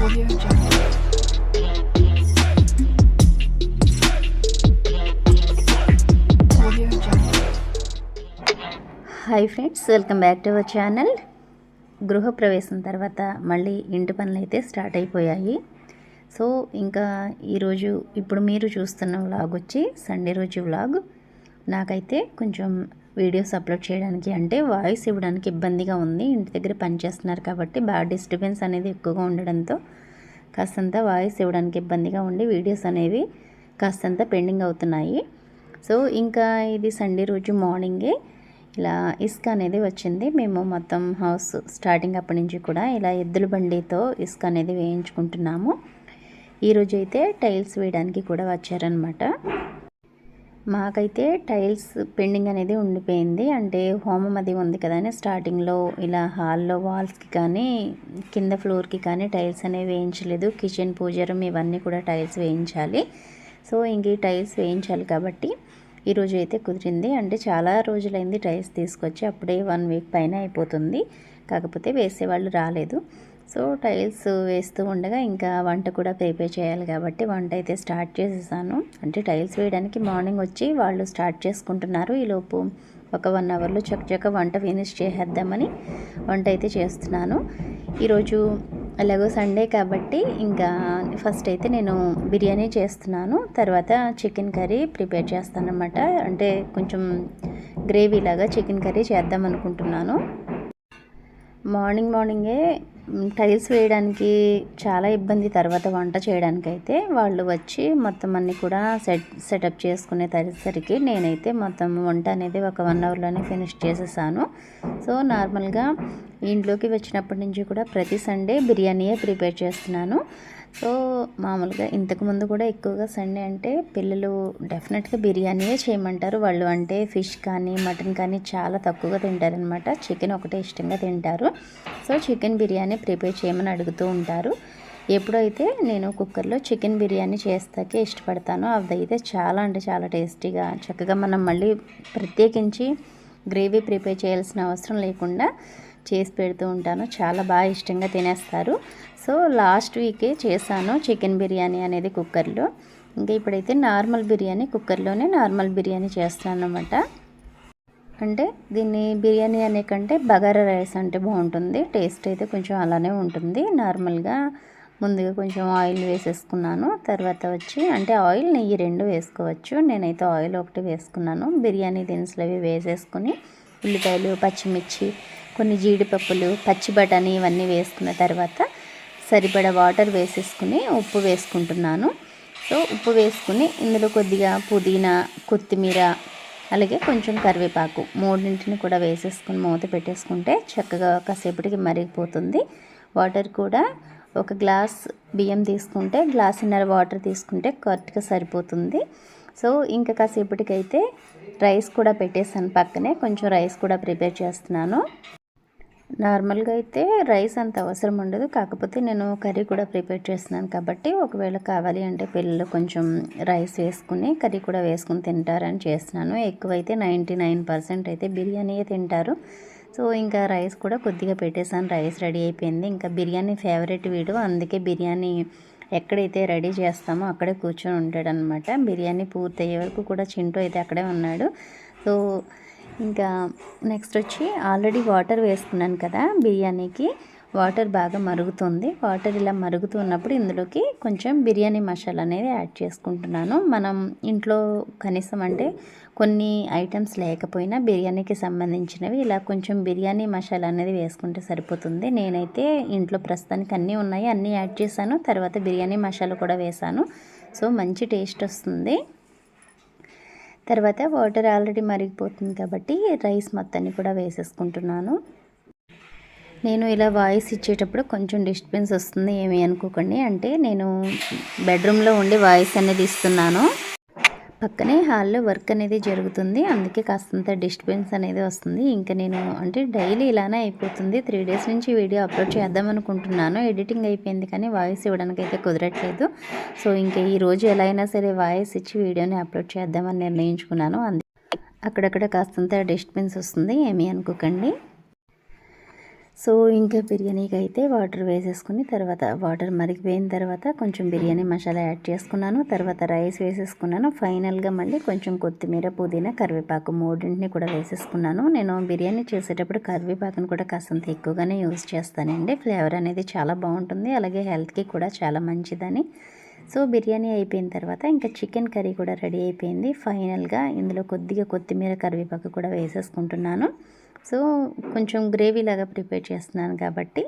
Hi friends welcome back to our channel గృహప్రవేశం తర్వాత మళ్ళీ ఇంటి పనులు అయితే స్టార్ట్ అయిపోయాయి. సో ఇంకా ఈరోజు ఇప్పుడు మీరు చూస్తున్న వ్లాగ్ వచ్చి సండే రోజు వ్లాగ్ నాకైతే కొంచెం వీడియోస్ అప్లోడ్ చేయడానికి అంటే వాయిస్ ఇవ్వడానికి ఇబ్బందిగా ఉంది. ఇంటి దగ్గర పని చేస్తున్నారు కాబట్టి బాగా డిస్టర్బెన్స్ అనేది ఎక్కువగా ఉండడంతో కాస్తంత వాయిస్ ఇవ్వడానికి ఇబ్బందిగా ఉండి వీడియోస్ అనేవి కాస్తంత పెండింగ్ అవుతున్నాయి. సో ఇంకా ఇది సండే రోజు మార్నింగే ఇలా ఇసుక అనేది వచ్చింది. మేము మొత్తం హౌస్ స్టార్టింగ్ అప్పటి నుంచి కూడా ఇలా ఎద్దుల బండితో ఇసుక అనేది వేయించుకుంటున్నాము. ఈరోజు అయితే టైల్స్ వేయడానికి కూడా వచ్చారనమాట మాకైతే టైల్స్ పెండింగ్ అనేది ఉండిపోయింది. అంటే హోమం అది ఉంది కదా అని స్టార్టింగ్లో ఇలా హాల్లో వాల్స్కి కానీ కింద ఫ్లోర్కి కానీ టైల్స్ అనేవి వేయించలేదు. కిచెన్ పూజరం ఇవన్నీ కూడా టైల్స్ వేయించాలి. సో ఇంక ఈ టైల్స్ వేయించాలి కాబట్టి ఈరోజు అయితే కుదిరింది. అంటే చాలా రోజులైంది టైల్స్ తీసుకొచ్చి అప్పుడే వన్ వీక్ పైన అయిపోతుంది. కాకపోతే వేసేవాళ్ళు రాలేదు. సో టైల్స్ వేస్తూ ఉండగా ఇంకా వంట కూడా ప్రిపేర్ చేయాలి కాబట్టి వంట అయితే స్టార్ట్ చేసేసాను. అంటే టైల్స్ వేయడానికి మార్నింగ్ వచ్చి వాళ్ళు స్టార్ట్ చేసుకుంటున్నారు. ఈలోపు ఒక వన్ అవర్లో చక్కచక్క వంట ఫినిష్ చేసేద్దామని వంట అయితే చేస్తున్నాను. ఈరోజు ఎలాగో సండే కాబట్టి ఇంకా ఫస్ట్ అయితే నేను బిర్యానీ చేస్తున్నాను. తర్వాత చికెన్ కర్రీ ప్రిపేర్ చేస్తానమాట అంటే కొంచెం గ్రేవీ లాగా చికెన్ కర్రీ చేద్దాం అనుకుంటున్నాను మార్నింగ్ మార్నింగే టైల్స్ వేయడానికి చాలా ఇబ్బంది. తర్వాత వంట చేయడానికి అయితే వాళ్ళు వచ్చి మొత్తం అన్ని కూడా సెట్ సెటప్ చేసుకునే తరిసరికి నేనైతే మొత్తం వంట అనేది ఒక వన్ అవర్లోనే ఫినిష్ చేసేసాను. సో నార్మల్గా ఇంట్లోకి వచ్చినప్పటి నుంచి కూడా ప్రతి సండే బిర్యానీయే ప్రిపేర్ చేస్తున్నాను. సో మామూలుగా ఇంతకుముందు కూడా ఎక్కువగా సండే అంటే పిల్లలు డెఫినెట్గా బిర్యానీయే చేయమంటారు. వాళ్ళు అంటే ఫిష్ కానీ మటన్ కానీ చాలా తక్కువగా తింటారనమాట. చికెన్ ఒకటే ఇష్టంగా తింటారు. సో చికెన్ బిర్యానీ ప్రిపేర్ చేయమని అడుగుతూ ఉంటారు. ఎప్పుడైతే నేను కుక్కర్లో చికెన్ బిర్యానీ చేస్తాకే ఇష్టపడతానో అదైతే చాలా అంటే చాలా టేస్టీగా చక్కగా మనం మళ్ళీ ప్రత్యేకించి గ్రేవీ ప్రిపేర్ చేయాల్సిన అవసరం లేకుండా చేసి పెడుతూ ఉంటాను. చాలా బాగా ఇష్టంగా తినేస్తారు. సో లాస్ట్ వీకే చేశాను చికెన్ బిర్యానీ అనేది కుక్కర్లో. ఇంకా ఇప్పుడైతే నార్మల్ బిర్యానీ కుక్కర్లోనే నార్మల్ బిర్యానీ చేస్తాను అనమాట అంటే దీన్ని బిర్యానీ అనే కంటే బగారా రైస్ అంటే బాగుంటుంది. టేస్ట్ అయితే కొంచెం అలానే ఉంటుంది. నార్మల్గా ముందుగా కొంచెం ఆయిల్ వేసేసుకున్నాను. తర్వాత వచ్చి అంటే ఆయిల్ నెయ్యి రెండు వేసుకోవచ్చు. నేనైతే ఆయిల్ ఒకటి వేసుకున్నాను. బిర్యానీ దినుసులు అవి వేసేసుకుని ఉల్లిపాయలు పచ్చిమిర్చి కొన్ని జీడిపప్పులు పచ్చి బఠానీ ఇవన్నీ వేసుకున్న తర్వాత సరిపడా వాటర్ వేసేసుకుని ఉప్పు వేసుకుంటున్నాను. సో ఉప్పు వేసుకుని ఇందులో కొద్దిగా పుదీనా కొత్తిమీర అలాగే కొంచెం కరివేపాకు మూడింటిని కూడా వేసేసుకుని మూత పెట్టేసుకుంటే చక్కగా కాసేపటికి మరిగిపోతుంది. వాటర్ కూడా ఒక గ్లాస్ బియ్యం తీసుకుంటే గ్లాసున్నర వాటర్ తీసుకుంటే కరెక్ట్గా సరిపోతుంది. సో ఇంకా కాసేపటికైతే రైస్ కూడా పెట్టేసాను పక్కనే. కొంచెం రైస్ కూడా ప్రిపేర్ చేస్తున్నాను. నార్మల్గా అయితే రైస్ అంత అవసరం ఉండదు. కాకపోతే నేను కర్రీ కూడా ప్రిపేర్ చేస్తున్నాను కాబట్టి ఒకవేళ కావాలి అంటే పిల్లలు కొంచెం రైస్ వేసుకుని కర్రీ కూడా వేసుకుని తింటారని చేస్తున్నాను. ఎక్కువైతే నైంటీ నైన్ పర్సెంట్ అయితే బిర్యానీయే తింటారు. సో ఇంకా రైస్ కూడా కొద్దిగా పెట్టేసాను రైస్ రెడీ అయిపోయింది. ఇంకా బిర్యానీ ఫేవరెట్ వీడు. అందుకే బిర్యానీ ఎక్కడైతే రెడీ చేస్తామో అక్కడే కూర్చొని ఉంటాడనమాట. బిర్యానీ పూర్తయ్యే వరకు కూడా చింటూ అయితే అక్కడే ఉన్నాడు. సో ఇంకా నెక్స్ట్ వచ్చి ఆల్రెడీ వాటర్ వేసుకున్నాను కదా బిర్యానీకి. వాటర్ బాగా మరుగుతుంది. వాటర్ ఇలా మరుగుతున్నప్పుడు ఇందులోకి కొంచెం బిర్యానీ మసాలా అనేది యాడ్ చేసుకుంటున్నాను. మనం ఇంట్లో కనీసం అంటే కొన్ని ఐటమ్స్ లేకపోయినా బిర్యానీకి సంబంధించినవి ఇలా కొంచెం బిర్యానీ మసాలా అనేది వేసుకుంటే సరిపోతుంది. నేనైతే ఇంట్లో ప్రస్తుతానికి అన్నీ ఉన్నాయి. అన్నీ యాడ్ చేశాను. తర్వాత బిర్యానీ మసాలా కూడా వేశాను. సో మంచి టేస్ట్ వస్తుంది. తర్వాత వాటర్ ఆల్రెడీ మరిగిపోతుంది కాబట్టి రైస్ మొత్తాన్ని కూడా వేసేసుకుంటున్నాను. నేను ఇలా వాయిస్ ఇచ్చేటప్పుడు కొంచెం డిస్టర్బెన్స్ వస్తుంది ఏమీ అనుకోకండి. అంటే నేను బెడ్రూమ్లో ఉండి వాయిస్ అనేది ఇస్తున్నాను. పక్కనే హాల్లో వర్క్ అనేది జరుగుతుంది. అందుకే కాస్తంత డిస్టర్బెన్స్ అనేది వస్తుంది. ఇంకా నేను అంటే డైలీ ఇలానే అయిపోతుంది. త్రీ డేస్ నుంచి వీడియో అప్లోడ్ చేద్దాం అనుకుంటున్నాను. ఎడిటింగ్ అయిపోయింది కానీ వాయిస్ ఇవ్వడానికి అయితే కుదరట్లేదు. సో ఇంకా ఈ రోజు ఎలా అయినా సరే వాయిస్ ఇచ్చి వీడియోని అప్లోడ్ చేద్దామని నిర్ణయించుకున్నాను. అందుకే అక్కడక్కడ కాస్తంత డిస్టర్బెన్స్ వస్తుంది. ఏమీ అనుకోకండి. సో ఇంకా బిర్యానీకి అయితే వాటర్ వేసేసుకుని తర్వాత వాటర్ మరిగిపోయిన తర్వాత కొంచెం బిర్యానీ మసాలా యాడ్ చేసుకున్నాను. తర్వాత రైస్ వేసేసుకున్నాను. ఫైనల్గా మళ్ళీ కొంచెం కొత్తిమీర పుదీనా కరివేపాకు మూడింటిని కూడా వేసేసుకున్నాను. నేను బిర్యానీ చేసేటప్పుడు కరివేపాకును కూడా కాస్తంత ఎక్కువగానే యూజ్ చేస్తానండి. ఫ్లేవర్ అనేది చాలా బాగుంటుంది. అలాగే హెల్త్కి కూడా చాలా మంచిదని. సో బిర్యానీ అయిపోయిన తర్వాత ఇంకా చికెన్ కర్రీ కూడా రెడీ అయిపోయింది. ఫైనల్గా ఇందులో కొద్దిగా కొత్తిమీర కరివేపాకు కూడా వేసేసుకుంటున్నాను. సో కొంచెం గ్రేవీ లాగా ప్రిపేర్ చేస్తున్నాను కాబట్టి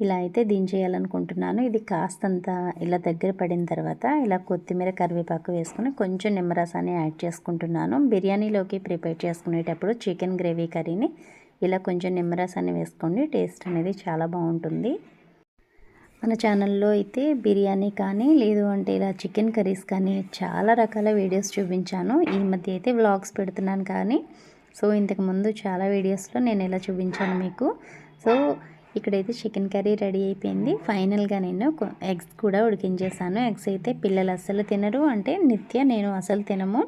ఇలా అయితే దించేయాలనుకుంటున్నాను. ఇది కాస్తంత ఇలా దగ్గర పడిన తర్వాత ఇలా కొత్తిమీర కరివేపాకు వేసుకుని కొంచెం నిమ్మరసాన్ని యాడ్ చేసుకుంటున్నాను. బిర్యానీలోకి ప్రిపేర్ చేసుకునేటప్పుడు చికెన్ గ్రేవీ కర్రీని ఇలా కొంచెం నిమ్మరసాన్ని వేసుకోండి. టేస్ట్ అనేది చాలా బాగుంటుంది. మన ఛానల్లో అయితే బిర్యానీ కానీ లేదు అంటే ఇలా చికెన్ కర్రీస్ కానీ చాలా రకాల వీడియోస్ చూపించాను. ఈ మధ్య అయితే వ్లాగ్స్ పెడుతున్నాను కానీ సో ఇంతకుముందు చాలా వీడియోస్లో నేను ఇలా చూపించాను మీకు. సో ఇక్కడైతే చికెన్ కర్రీ రెడీ అయిపోయింది. ఫైనల్గా నేను ఎగ్స్ కూడా ఉడికించేసాను. ఎగ్స్ అయితే పిల్లలు అస్సలు తినరు. అంటే నిత్య నేను అసలు తినము.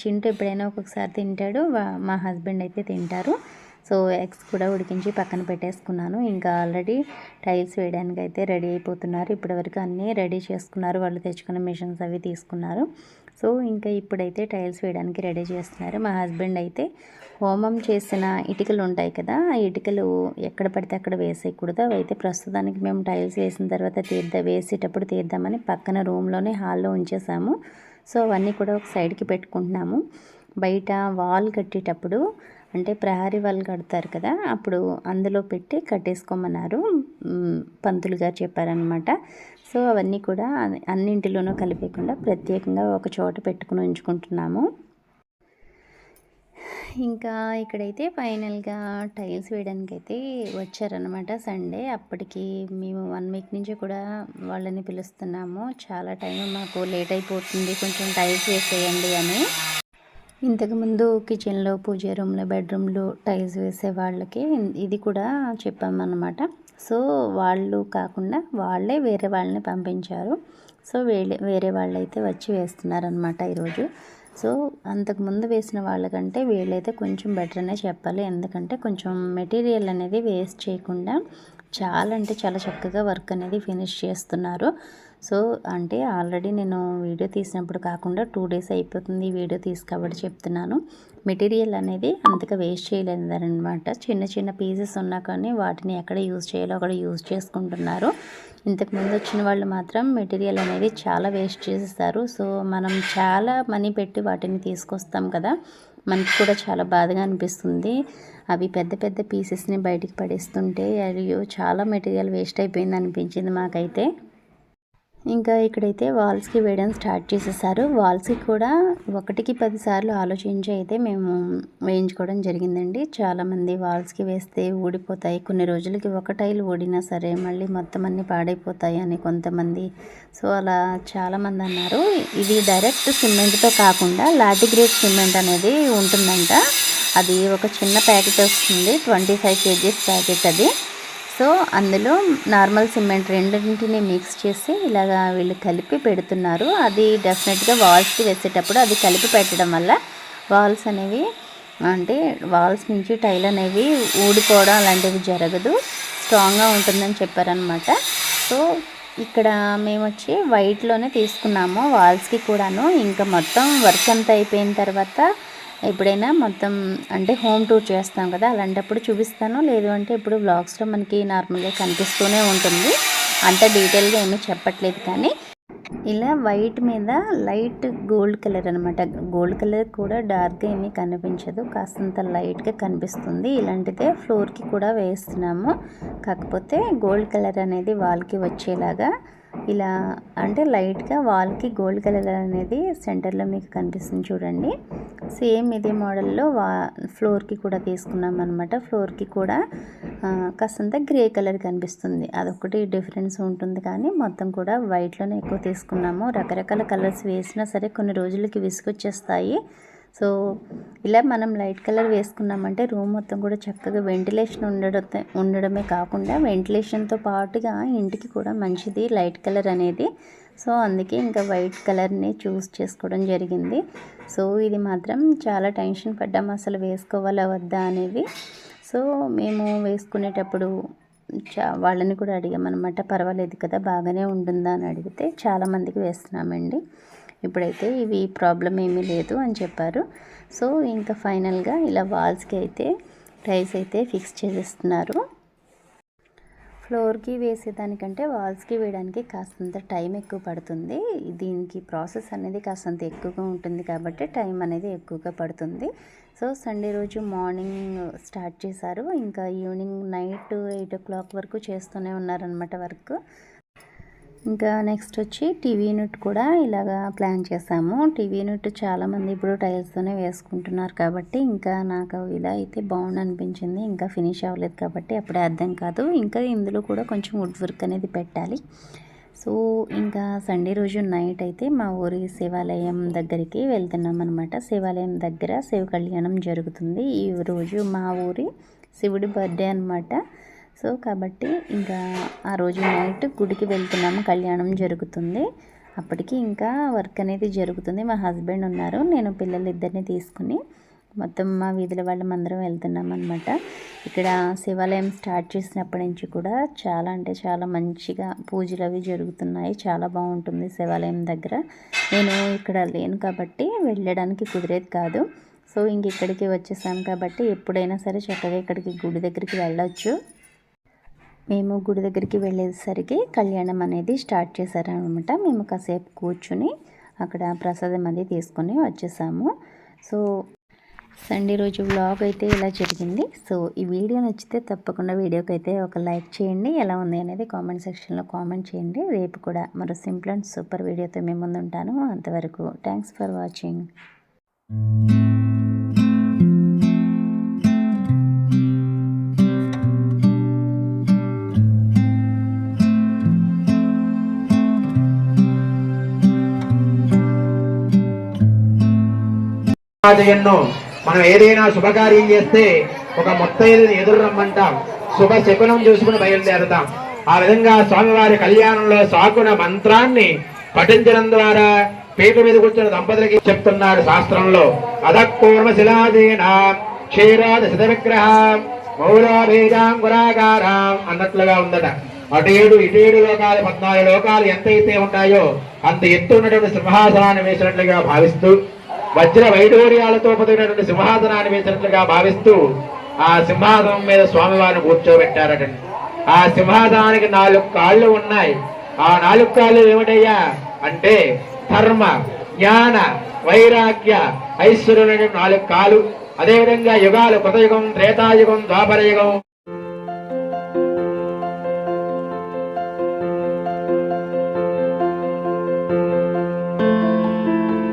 చింటూ ఎప్పుడైనా ఒక్కొక్కసారి తింటాడు. మా హస్బెండ్ అయితే తింటారు. సో ఎగ్స్ కూడా ఉడికించి పక్కన పెట్టేసుకున్నాను. ఇంకా ఆల్రెడీ టైల్స్ వేయడానికి అయితే రెడీ అయిపోతున్నారు. ఇప్పటివరకు అన్నీ రెడీ చేసుకున్నారు. వాళ్ళు తెచ్చుకున్న మిషన్స్ అవి తీసుకున్నారు. సో ఇంకా ఇప్పుడైతే టైల్స్ వేయడానికి రెడీ చేస్తున్నారు. మా హస్బెండ్ అయితే హోమం చేసిన ఇటుకలు ఉంటాయి కదా ఆ ఇటుకలు ఎక్కడ పడితే అక్కడ వేసేయకూడదు. అవి అయితే ప్రస్తుతానికి మేము టైల్స్ వేసిన తర్వాత తీద్దా వేసేటప్పుడు తీద్దామని పక్కన రూమ్లోనే హాల్లో ఉంచేసాము. సో అవన్నీ కూడా ఒక సైడ్కి పెట్టుకుంటున్నాము. బయట వాల్ కట్టేటప్పుడు అంటే ప్రహరీ వాళ్ళు కడతారు కదా అప్పుడు అందులో పెట్టి కట్టేసుకోమన్నారు. పంతులు గారు చెప్పారనమాట సో అవన్నీ కూడా అన్ని- అన్నింటిలోనూ కలిపేయకుండా ప్రత్యేకంగా ఒక చోట పెట్టుకుని ఉంచుకుంటున్నాము. ఇంకా ఇక్కడైతే ఫైనల్గా టైల్స్ వేయడానికి అయితే వచ్చారనమాట సండే. అప్పటికి మేము వన్ వీక్ నుంచి కూడా వాళ్ళని పిలుస్తున్నాము. చాలా టైం మాకు లేట్ అయిపోతుంది. కొంచెం టైల్స్ వేసేయండి అని. ఇంతకుముందు కిచెన్లో పూజ రూమ్లో బెడ్రూమ్లో టైల్స్ వేసే వాళ్ళకి ఇది కూడా చెప్పామన్నమాట. సో వాళ్ళు కాకుండా వాళ్ళే వేరే వాళ్ళని పంపించారు. సో వేరే వేరే వాళ్ళు అయితే వచ్చి వేస్తున్నారనమాట ఈరోజు. సో అంతకుముందు వేసిన వాళ్ళకంటే వీళ్ళైతే కొంచెం బెటర్ అనే చెప్పాలి. ఎందుకంటే కొంచెం మెటీరియల్ అనేది వేస్ట్ చేయకుండా చాలా అంటే చాలా చక్కగా వర్క్ అనేది ఫినిష్ చేస్తున్నారు. సో అంటే ఆల్రెడీ నేను వీడియో తీసినప్పుడు కాకుండా టూ డేస్ అయిపోతుంది ఈ వీడియో తీసి కాబట్టి చెప్తున్నాను. మెటీరియల్ అనేది అంతగా వేస్ట్ చేయలేదనమాట చిన్న చిన్న పీసెస్ ఉన్నా కానీ వాటిని ఎక్కడ యూజ్ చేయాలో అక్కడ యూజ్ చేసుకుంటున్నారు. ఇంతకుముందు వచ్చిన వాళ్ళు మాత్రం మెటీరియల్ అనేది చాలా వేస్ట్ చేసేస్తారు. సో మనం చాలా మనీ పెట్టి వాటిని తీసుకొస్తాం కదా. మనకి కూడా చాలా బాధగా అనిపిస్తుంది. అవి పెద్ద పెద్ద పీసెస్ని బయటికి పడేస్తుంటే అయ్యో చాలా మెటీరియల్ వేస్ట్ అయిపోయింది అనిపించింది మాకైతే. ఇంకా ఇక్కడైతే వాల్స్కి వేయడం స్టార్ట్ చేసేసారు. వాల్స్కి కూడా ఒకటికి పదిసార్లు ఆలోచించి అయితే మేము వేయించుకోవడం జరిగిందండి. చాలామంది వాల్స్కి వేస్తే ఊడిపోతాయి. కొన్ని రోజులకి ఒక టైల్ ఊడినా సరే మళ్ళీ మొత్తం అన్ని పాడైపోతాయి అని కొంతమంది. సో అలా చాలామంది అన్నారు. ఇది డైరెక్ట్ సిమెంట్తో కాకుండా లాటిగ్రేట్ సిమెంట్ అనేది ఉంటుందంట. అది ఒక చిన్న ప్యాకెట్ వస్తుంది. ట్వంటీ ఫైవ్ కేజీస్ ప్యాకెట్ అది. సో అందులో నార్మల్ సిమెంట్ రెండింటిని మిక్స్ చేసి ఇలాగా వీళ్ళు కలిపి పెడుతున్నారు. అది డెఫినెట్గా వాల్స్కి వేసేటప్పుడు అది కలిపి పెట్టడం వల్ల వాల్స్ అనేవి అంటే వాల్స్ నుంచి టైల్ అనేవి ఊడిపోవడం అలాంటివి జరగదు. స్ట్రాంగ్గా ఉంటుందని చెప్పారనమాట సో ఇక్కడ మేము వచ్చి వైట్లోనే తీసుకున్నాము. వాల్స్కి కూడాను. ఇంకా మొత్తం వర్క్ అంతా అయిపోయిన తర్వాత ఎప్పుడైనా మొత్తం అంటే హోమ్ టూర్ చేస్తాం కదా అలాంటప్పుడు చూపిస్తాను. లేదు అంటే ఇప్పుడు బ్లాగ్స్లో మనకి నార్మల్గా కనిపిస్తూనే ఉంటుంది. అంత డీటెయిల్గా ఏమీ చెప్పట్లేదు కానీ ఇలా వైట్ మీద లైట్ గోల్డ్ కలర్ అనమాట గోల్డ్ కలర్ కూడా డార్క్గా ఏమీ కనిపించదు. కాస్తంత లైట్గా కనిపిస్తుంది. ఇలాంటిదే ఫ్లోర్కి కూడా వేస్తున్నాము. కాకపోతే గోల్డ్ కలర్ అనేది వాల్కి వచ్చేలాగా ఇలా అంటే లైట్గా వాల్కి గోల్డ్ కలర్ అనేది సెంటర్లో మీకు కనిపిస్తుంది చూడండి. సేమ్ ఇదే మోడల్లో వా ఫ్లోర్కి కూడా తీసుకున్నాం అనమాట ఫ్లోర్కి కూడా కాస్తంత గ్రే కలర్ కనిపిస్తుంది. అదొకటి డిఫరెన్స్ ఉంటుంది కానీ మొత్తం కూడా వైట్లోనే ఎక్కువ తీసుకున్నాము. రకరకాల కలర్స్ వేసినా సరే కొన్ని రోజులకి విసుగొచ్చేస్తాయి. సో ఇలా మనం లైట్ కలర్ వేసుకున్నామంటే రూమ్ మొత్తం కూడా చక్కగా వెంటిలేషన్ ఉండడం ఉండడమే కాకుండా వెంటిలేషన్తో పాటుగా ఇంటికి కూడా మంచిది లైట్ కలర్ అనేది. సో అందుకే ఇంకా వైట్ కలర్ని చూస్ చేసుకోవడం జరిగింది. సో ఇది మాత్రం చాలా టెన్షన్ పడ్డాం అసలు వేసుకోవాలా వద్దా అనేది సో మేము వేసుకునేటప్పుడు వాళ్ళని కూడా అడిగామన్నమాట పర్వాలేదు కదా బాగానే ఉంటుందా? అని అడిగితే చాలామందికి వేస్తున్నామండి. ఇప్పుడైతే ఇవి ప్రాబ్లం ఏమీ లేదు అని చెప్పారు. సో ఇంకా ఫైనల్గా ఇలా వాల్స్కి అయితే టైల్స్ అయితే ఫిక్స్ చేసేస్తున్నారు. ఫ్లోర్కి వేసేదానికంటే వాల్స్కి వేయడానికి కాస్తంత టైం ఎక్కువ పడుతుంది. దీనికి ప్రాసెస్ అనేది కాస్తంత ఎక్కువగా ఉంటుంది కాబట్టి టైం అనేది ఎక్కువగా పడుతుంది. సో సండే రోజు మార్నింగ్ స్టార్ట్ చేశారు. ఇంకా evening night eight o'clock వరకు చేస్తూనే ఉన్నారనమాట వర్క్. ఇంకా నెక్స్ట్ వచ్చి టీవీ యూనిట్ కూడా ఇలాగా ప్లాన్ చేసాము. టీవీ యూనిట్ చాలామంది ఇప్పుడు టైల్స్తోనే వేసుకుంటున్నారు కాబట్టి ఇంకా నాకు ఇలా అయితే బాగుంది అనిపించింది. ఇంకా ఫినిష్ అవ్వలేదు కాబట్టి అప్పుడే అర్థం కాదు. ఇంకా ఇందులో కూడా కొంచెం వుడ్ వర్క్ అనేది పెట్టాలి. సో ఇంకా సండే రోజు నైట్ అయితే మా ఊరి శివాలయం దగ్గరికి వెళ్తున్నాం అనమాట శివాలయం దగ్గర శివ కళ్యాణం జరుగుతుంది. ఈ రోజు మా ఊరి శివుడి బర్త్డే అనమాట సో కాబట్టి ఇంకా ఆ రోజు నైట్ గుడికి వెళ్తున్నాము. కళ్యాణం జరుగుతుంది. అప్పటికి ఇంకా వర్క్ అనేది జరుగుతుంది. మా హస్బెండ్ ఉన్నారు. నేను పిల్లలు ఇద్దరిని తీసుకుని మొత్తం మా వీధుల వాళ్ళం అందరం వెళ్తున్నాం అనమాట ఇక్కడ శివాలయం స్టార్ట్ చేసినప్పటి నుంచి కూడా చాలా అంటే చాలా మంచిగా పూజలు అవి జరుగుతున్నాయి. చాలా బాగుంటుంది శివాలయం దగ్గర. నేను ఇక్కడ లేను కాబట్టి వెళ్ళడానికి కుదిరేది కాదు. సో ఇంక ఇక్కడికి వచ్చేసాం కాబట్టి ఎప్పుడైనా సరే చక్కగా ఇక్కడికి గుడి దగ్గరికి వెళ్ళొచ్చు. మేము గుడి దగ్గరికి వెళ్ళేసరికి కళ్యాణం అనేది స్టార్ట్ చేశారనమాట. మేము కాసేపు కూర్చుని అక్కడ ప్రసాదం అది తీసుకొని వచ్చేసాము. సో సండే రోజు వ్లాగ్ అయితే ఇలా జరిగింది. సో ఈ వీడియో నచ్చితే తప్పకుండా వీడియోకి అయితే ఒక లైక్ చేయండి. ఎలా ఉంది అనేది కామెంట్ సెక్షన్లో కామెంట్ చేయండి. రేపు కూడా మరో సింపుల్ అండ్ సూపర్ వీడియోతో మేము ముందు ఉంటాను అంతవరకు థ్యాంక్స్ ఫర్ వాచింగ్. రాజయ్యను మనం ఏదైనా శుభకార్యం చేస్తే ఒక మొత్తైదుని ఎదురు రమ్మంటాం. శుభ శకునం చూసుకుని బయలుదేరతాం. ఆ విధంగా స్వామివారి కళ్యాణంలో సాకున మంత్రాన్ని పఠించడం ద్వారా పీట మీద కూర్చున్న దంపతులకి చెప్తున్నాడు శాస్త్రంలో. అధపూర్వ శిలాదీన క్షీరాద శత విగ్రహ మౌరాబీజాంగురాగారం అన్నట్లుగా ఉందట. అటేడు ఇటేడు లోకాలు పద్నాలుగు లోకాలు ఎంతైతే ఉంటాయో అంత ఎత్తు ఉన్నటువంటి సింహాసనాన్ని వేసినట్లుగా భావిస్తూ వజ్ర వైడూర్యాలతో పొదిగినటువంటి సింహాసనాన్ని వేసినట్లుగా భావిస్తూ ఆ సింహాసనం మీద స్వామివారిని కూర్చోబెట్టారటండి. ఆ సింహాసనానికి నాలుగు కాళ్ళు ఉన్నాయి. ఆ నాలుగు కాళ్ళు ఏమిటయ్యా? అంటే ధర్మ జ్ఞాన వైరాగ్య ఐశ్వర్యులైన నాలుగు కాలు అదేవిధంగా యుగాలు కృతయుగం త్రేతాయుగం ద్వాపరయుగం.